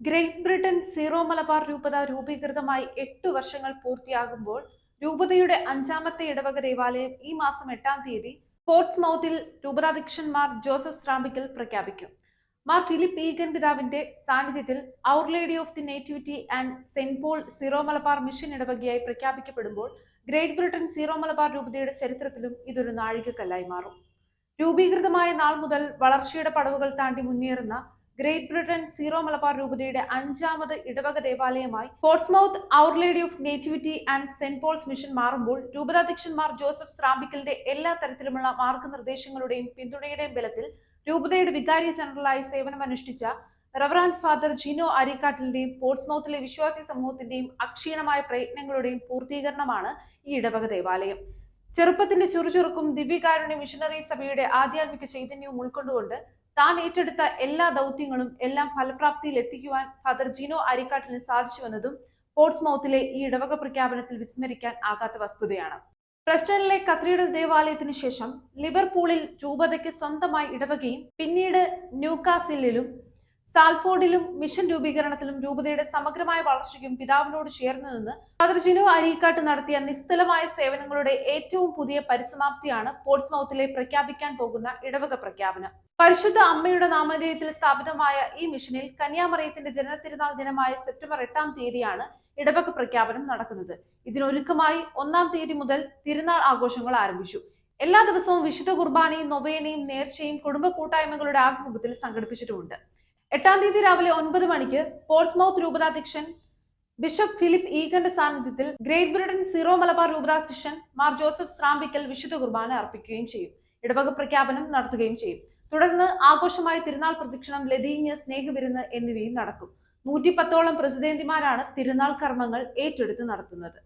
Great Britain Syro Malabar രൂപത രൂപീകൃതമായി എട്ട് വർഷങ്ങൾ പൂർത്തിയാകുമ്പോൾ രൂപതയുടെ അഞ്ചാമത്തെ ഇടവക ദേവാലയം ഈ മാസം എട്ടാം തീയതി പോർട്സ് മൗത്തിൽ രൂപതാധ്യക്ഷൻ മാർ ജോസഫ് സ്രാമ്പിക്കൽ പ്രഖ്യാപിക്കും. മാർ ഫിലിപ്പ് ഈഗൻ പിതാവിന്റെ സാന്നിധ്യത്തിൽ Our Lady of the Nativity and Saint Paul Syro Malabar mission ഇടവകയായി പ്രഖ്യാപിക്കപ്പെടുമ്പോൾ ഗ്രേറ്റ് ബ്രിട്ടൻ സീറോ മലബാർ രൂപതയുടെ ചരിത്രത്തിലും ഇതൊരു നാഴികക്കല്ലായി മാറും. രൂപീകൃതമായ നാൾ മുതൽ വളർച്ചയുടെ പടവുകൾ താണ്ടി മുന്നേറുന്ന ഗ്രേറ്റ് ബ്രിട്ടൻ സീറോ മലബാർ രൂപതയുടെ അഞ്ചാമത് ഇടവക ദേവാലയമായി Portsmouth Our Lady of Nativity and Saint Paul's mission മാറുമ്പോൾ രൂപതാധ്യക്ഷന്മാർ ജോസഫ് സ്രാമ്പിക്കലിന്റെ എല്ലാ തരത്തിലുമുള്ള മാർഗനിർദ്ദേശങ്ങളുടെയും പിന്തുണയുടെയും ബലത്തിൽ രൂപതയുടെ വികാരി ജനറലായി സേവനമനുഷ്ഠിച്ച റവറാൻ ഫാദർ ജിനോ അരിക്കാട്ടിലിന്റെയും പോർട്സ്മൗത്തിലെ വിശ്വാസി സമൂഹത്തിന്റെയും അക്ഷീണമായ പ്രയത്നങ്ങളുടെയും പൂർത്തീകരണമാണ് ഈ ഇടവക ദേവാലയം. ചെറുപ്പത്തിന്റെ ചുറുചുറുക്കും ദിവ്യകാരുണ്യ മിഷണറി സഭയുടെ ആധ്യാത്മിക ചൈതന്യവും ഉൾക്കൊണ്ടുകൊണ്ട് താൻ ഏറ്റെടുത്ത എല്ലാ ദൗത്യങ്ങളും എല്ലാം ഫലപ്രാപ്തിയിൽ എത്തിക്കുവാൻ ഫാദർ ജിനോ അരിക്കാട്ടിന് സാധിച്ചുവെന്നതും പോർട്സ്മൗത്തിലെ ഈ ഇടവക പ്രഖ്യാപനത്തിൽ വിസ്മരിക്കാൻ ആകാത്ത വസ്തുതയാണ്. പ്രസ്റ്റണിലെ കത്രീഡൽ ദേവാലയത്തിന് ശേഷം ലിവർപൂളിൽ രൂപതയ്ക്ക് സ്വന്തമായി ഇടവകയും പിന്നീട് ന്യൂകാസിലും സാൽഫോർഡിലും മിഷൻ രൂപീകരണത്തിലും രൂപതയുടെ സമഗ്രമായ വളർച്ചയ്ക്കും പിതാവിനോട് ചേർന്ന് നിന്ന് ഫാദർ ജിനോ അരീക്കാട്ട് നടത്തിയ നിസ്തുലമായ സേവനങ്ങളുടെ ഏറ്റവും പുതിയ പരിസമാപ്തിയാണ് പോർട്സ്മൗത്തിലെ പ്രഖ്യാപിക്കാൻ പോകുന്ന ഇടവക പ്രഖ്യാപനം. പരിശുദ്ധ അമ്മയുടെ നാമധേയത്തിൽ സ്ഥാപിതമായ ഈ മിഷനിൽ കന്യാമറയത്തിന്റെ ജനനത്തിരുനാൾ ദിനമായ സെപ്റ്റംബർ എട്ടാം തീയതിയാണ് ഇടവക പ്രഖ്യാപനം നടക്കുന്നത്. ഇതിനൊരുക്കമായി ഒന്നാം തീയതി മുതൽ തിരുനാൾ ആഘോഷങ്ങൾ ആരംഭിച്ചു. എല്ലാ ദിവസവും വിശുദ്ധ കുർബാനയും നൊവേനയും നേർച്ചയും കുടുംബ കൂട്ടായ്മകളുടെ ആഭിമുഖ്യത്തിൽ സംഘടിപ്പിച്ചിട്ടുമുണ്ട്. എട്ടാം തീയതി രാവിലെ ഒൻപത് മണിക്ക് പോർട്സ്മൗത്ത് രൂപതാധ്യക്ഷൻ ബിഷപ്പ് ഫിലിപ്പ് ഈഗന്റെ സാന്നിധ്യത്തിൽ ഗ്രേറ്റ് ബ്രിട്ടൻ സീറോ മലബാർ രൂപതാധ്യക്ഷൻ മാർ ജോസഫ് സ്രാമ്പിക്കൽ വിശുദ്ധ കുർബാന അർപ്പിക്കുകയും ചെയ്യും. ഇടവക പ്രഖ്യാപനം നടത്തുകയും ചെയ്യും. തുടർന്ന് ആഘോഷമായ തിരുനാൾ പ്രദക്ഷിണം ലതീഞ്ഞ് സ്നേഹവിരുന്ന് എന്നിവയും നടക്കും. നൂറ്റി പത്തോളം പ്രസിദ്ധേന്തിമാരാണ് തിരുനാൾ കർമ്മങ്ങൾ ഏറ്റെടുത്ത് നടത്തുന്നത്.